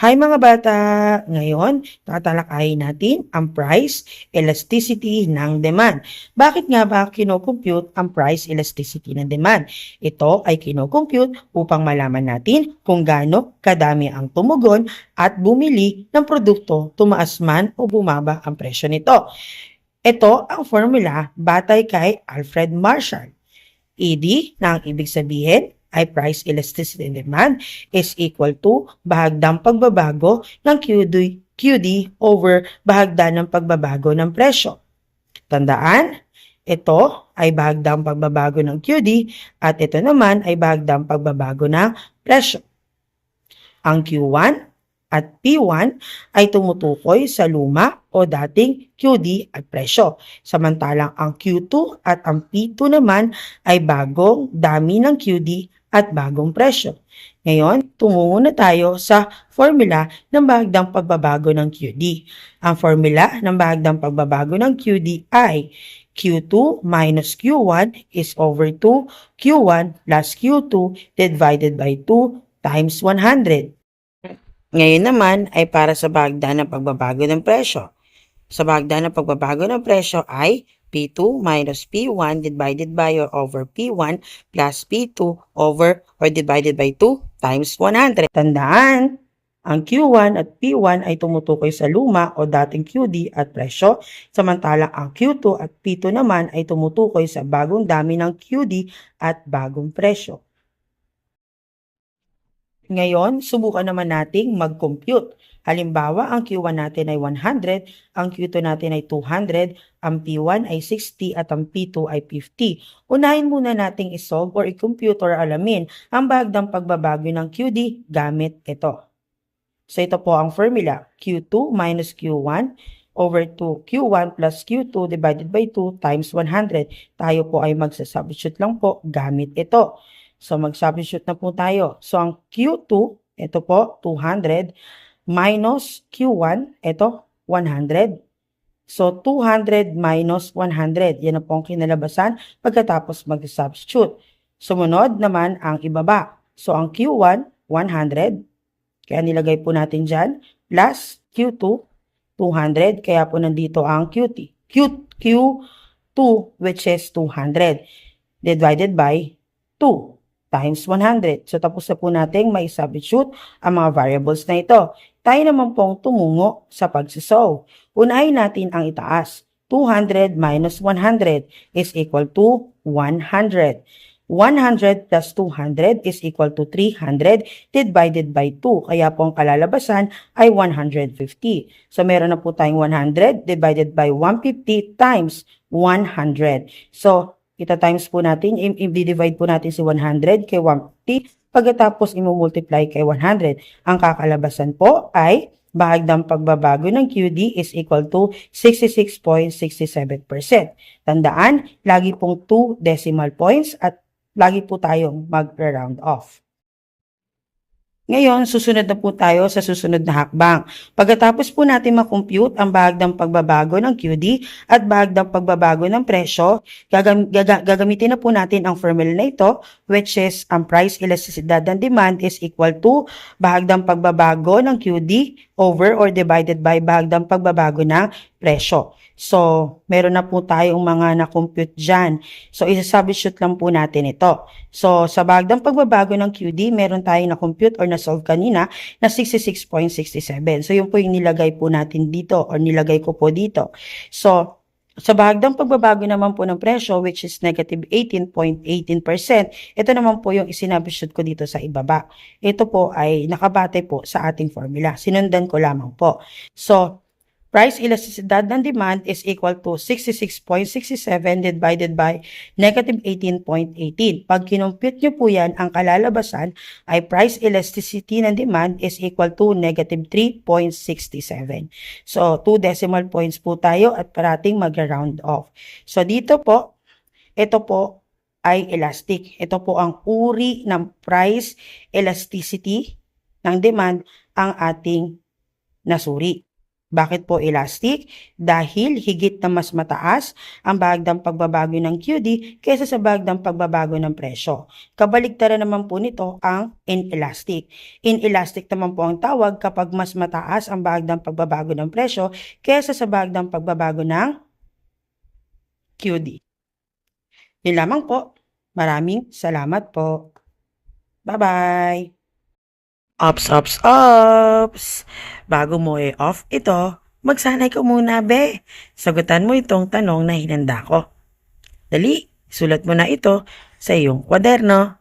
Hi mga bata! Ngayon, tatalakayin natin ang price elasticity ng demand. Bakit nga ba kinocompute ang price elasticity ng demand? Ito ay kinocompute upang malaman natin kung gaano kadami ang tumugon at bumili ng produkto tumaas man o bumaba ang presyo nito. Ito ang formula batay kay Alfred Marshall. ED na ang ibig sabihin ay price elasticity and demand is equal to bahagdang pagbabago ng QD, QD over bahagda ng pagbabago ng presyo. Tandaan, ito ay bahagdang pagbabago ng QD at ito naman ay bahagdang pagbabago ng presyo. Ang Q1 at P1 ay tumutukoy sa luma o dating QD at presyo. Samantalang ang Q2 at ang P2 naman ay bagong dami ng QD at bagong presyo. Ngayon, tumungo na tayo sa formula ng bahagdang pagbabago ng QD. Ang formula ng bahagdang pagbabago ng QD ay Q2 minus Q1 is over 2 Q1 plus Q2 divided by 2 times 100. Ngayon naman ay para sa bahagda ng pagbabago ng presyo. Sa bahagda ng pagbabago ng presyo ay P2 minus P1 divided by or over P1 plus P2 over or divided by 2 times 100. Tandaan, ang Q1 at P1 ay tumutukoy sa luma o dating QD at presyo, samantalang ang Q2 at P2 naman ay tumutukoy sa bagong dami ng QD at bagong presyo. Ngayon, subukan naman nating mag-compute. Halimbawa, ang Q1 natin ay 100, ang Q2 natin ay 200, ang P1 ay 60 at ang P2 ay 50. Unahin muna nating isolve or i-compute or alamin ang bagdang pagbabago ng QD gamit ito. So ito po ang formula, Q2 minus Q1 over 2 Q1 plus Q2 divided by 2 times 100. Tayo po ay magsasubstitute lang po gamit ito. So mag-substitute na po tayo. So ang Q2, ito po 200 minus Q1, ito 100. So 200 minus 100, yan na po ang kinalabasan pagkatapos mag-substitute. Sumunod naman ang ibaba. So ang Q1, 100. Kaya nilagay po natin dyan. Plus Q2, 200. Kaya po nandito ang QT. Q, Q2, which is 200. Divided by 2 times 100. So, tapos na po natin may substitute ang mga variables na ito. Tayo naman pong tumungo sa pagsisolve. Unahin natin ang itaas. 200 minus 100 is equal to 100. 100 plus 200 is equal to 300 divided by 2. Kaya po ang kalalabasan ay 150. So, meron na po tayong 100 divided by 150 times 100. So, Kita times po natin, i-divide po natin si 100 kay 150, pagkatapos i-multiply kay 100. Ang kakalabasan po ay bahagdang pagbabago ng QD is equal to 66.67%. Tandaan, lagi pong 2 decimal points at lagi po tayong mag-round off. Ngayon, susunod na po tayo sa susunod na hakbang. Pagkatapos po natin makompute ang bahagdang pagbabago ng QD at bahagdang pagbabago ng presyo, gagam- gaga- gagamitin na po natin ang formula na ito, which is ang price elasticidad ng demand is equal to bahagdang pagbabago ng QD over or divided by bahagdang pagbabago ng presyo. So, meron na po tayong mga na-compute dyan. So, isa-substitute lang po natin ito. So, sa bagdang pagbabago ng QD, meron tayong na-compute or na-solve kanina na 66.67. So, yun po yung nilagay po natin dito or nilagay ko po dito. So, sa bagdang pagbabago naman po ng presyo, which is negative 18.18%, ito naman po yung isinabishoot ko dito sa ibaba. Ito po ay nakabate po sa ating formula. Sinundan ko lamang po. So, price elasticidad ng demand is equal to 66.67 divided by negative 18.18. Pag kinumpute nyo po yan, ang kalalabasan ay price elasticity ng demand is equal to negative 3.67. So, 2 decimal points po tayo at parating mag-round off. So, dito po, ito po ay elastic. Ito po ang uri ng price elasticity ng demand ang ating nasuri. Bakit po elastic? Dahil higit na mas mataas ang bagdang pagbabago ng QD kaysa sa bagdang pagbabago ng presyo. Kabaligtaran naman po nito ang inelastic. Inelastic naman po ang tawag kapag mas mataas ang bagdang pagbabago ng presyo kaysa sa bagdang pagbabago ng QD. Yun lamang po. Maraming salamat po. Bye-bye! Ops, ops, ops! Bago mo i-off ito, magsanay ka muna, be. Sagutan mo itong tanong na hinanda ko. Dali, sulat mo na ito sa iyong kwaderno.